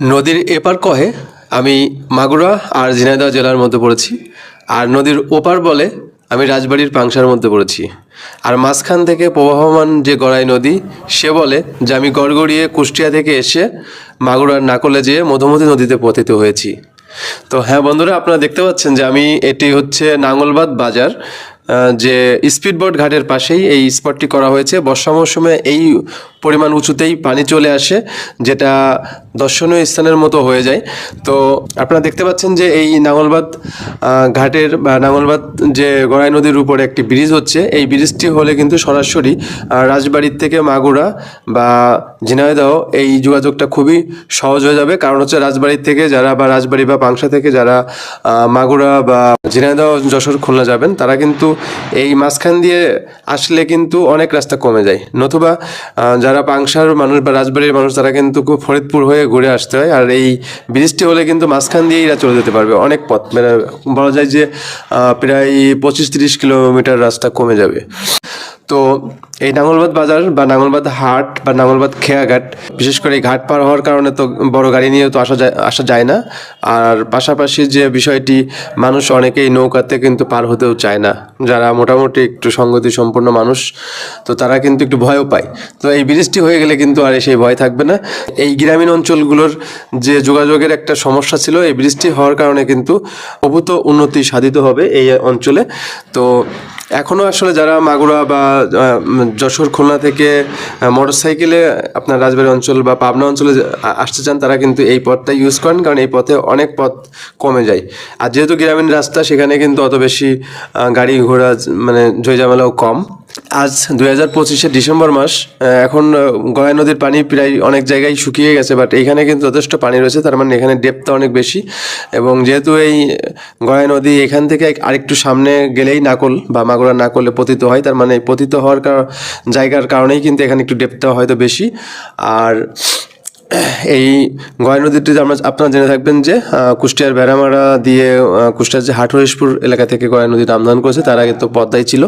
নদীর এপার কহে আমি মাগুরা আর ঝিনাইদহ জেলার মধ্যে পড়েছি। আর নদীর ওপার বলে আমি রাজবাড়ির পাংশার মধ্যে পড়েছি। আর মাঝখান থেকে প্রবাহমান যে গড়াই নদী, সে বলে যে আমি গড়গড়িয়ে কুষ্টিয়া থেকে এসে মাগুরার নাকলে যেয়ে মধুমতি নদীতে পতিত হয়েছি। তো হ্যাঁ বন্ধুরা, আপনারা দেখতে পাচ্ছেন যে আমি এটি হচ্ছে নাঙ্গলবাদ বাজার। যে স্পিডবোট ঘাটের পাশেই এই স্পটটি করা হয়েছে। বর্ষা মৌসুমে এই পরিমাণ উঁচুতেই পানি চলে আসে, যেটা দর্শনীয় স্থানের মতো হয়ে যায়। তো আপনারা দেখতে পাচ্ছেন যে এই নাঙ্গলবাদ ঘাটের বা নাঙ্গলবাদ যে গড়াই নদীর উপরে একটি ব্রিজ হচ্ছে। এই ব্রিজটি হলে কিন্তু সরাসরি রাজবাড়ির থেকে মাগুরা বা ঝিনাইদহ এই যোগাযোগটা খুবই সহজ হয়ে যাবে। কারণ হচ্ছে রাজবাড়ির থেকে যারা বা রাজবাড়ি বা পাংশা থেকে যারা মাগুরা বা ঝিনাইদহ, যশোর, খুলনা যাবেন, তারা কিন্তু এই মাঝখান দিয়ে আসলে কিন্তু অনেক রাস্তা কমে যায়। নতুবা যারা পাংশার মানুষ বা রাজবাড়ির মানুষ, তারা কিন্তু খুব ফরিদপুর হয়ে ঘুরে আসতে হয়। আর এই ব্রিজটি হলে কিন্তু মাঝখান দিয়েই এরা চলে যেতে পারবে অনেক পথ। মানে বলা যায় যে প্রায় পঁচিশ তিরিশ কিলোমিটার রাস্তা কমে যাবে। তো এই নাঙ্গলবাদ বাজার বা নাঙ্গলবাদ হাট বা নাঙ্গলবাদ খেয়াঘাট, বিশেষ করে ঘাট পার হওয়ার কারণে তো বড় গাড়ি নিয়ে তো আসা যায় আসা যায় না। আর পাশাপাশি যে বিষয়টি, মানুষ অনেকেই নৌকাতে কিন্তু পার হতেও চায় না। যারা মোটামুটি একটু সঙ্গতি সম্পন্ন মানুষ, তো তারা কিন্তু একটু ভয়ও পায়। তো এই ব্রিজটি হয়ে গেলে কিন্তু আর সেই ভয় থাকবে না। এই গ্রামীণ অঞ্চলগুলোর যে যোগাযোগের একটা সমস্যা ছিল, এই ব্রিজটি হওয়ার কারণে কিন্তু অভূত উন্নতি সাধিত হবে এই অঞ্চলে। তো এখনও আসলে যারা মাগুরা বা যশোর, খুলনা থেকে মোটর সাইকেলে আপনার রাজবাড়ি অঞ্চল বা পাবনা অঞ্চলে আসতে চান, তারা কিন্তু এই পথটা ইউজ করেন, কারণ এই পথে অনেক পথ কমে যায়। আর যেহেতু গ্রামীণ রাস্তা, সেখানে কিন্তু অত বেশি গাড়ি ঘোড়া মানে জয়জামেলাও কম। আজ দুই হাজার পঁচিশে ডিসেম্বর মাস এখন গয়া নদীর পানি প্রায় অনেক জায়গায় শুকিয়ে গেছে বাট এখানে কিন্তু যথেষ্ট পানি রয়েছে, তার মানে এখানে ডেপটা অনেক বেশি। এবং যেহেতু এই গয়া নদী এখান থেকে আরেকটু সামনে গেলেই নাকল বা মাগুরা নাকলে পতিত হয়, তার মানে পতিত হওয়ার জায়গার কারণেই কিন্তু এখানে একটু ডেপটা হয়তো বেশি। আর এই গয় নদীটিতে আমরা আপনারা জেনে থাকবেন যে কুষ্টিয়ার বেড়ামারা দিয়ে কুষ্টিয়ার যে হাটহরিশপুর এলাকা থেকে গয় নদী আমদান করেছে, তার আগে তো পদ্মাই ছিল।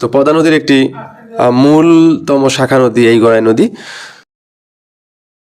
তো পদ্মা নদীর একটি মূলতম শাখা নদী এই গয় নদী।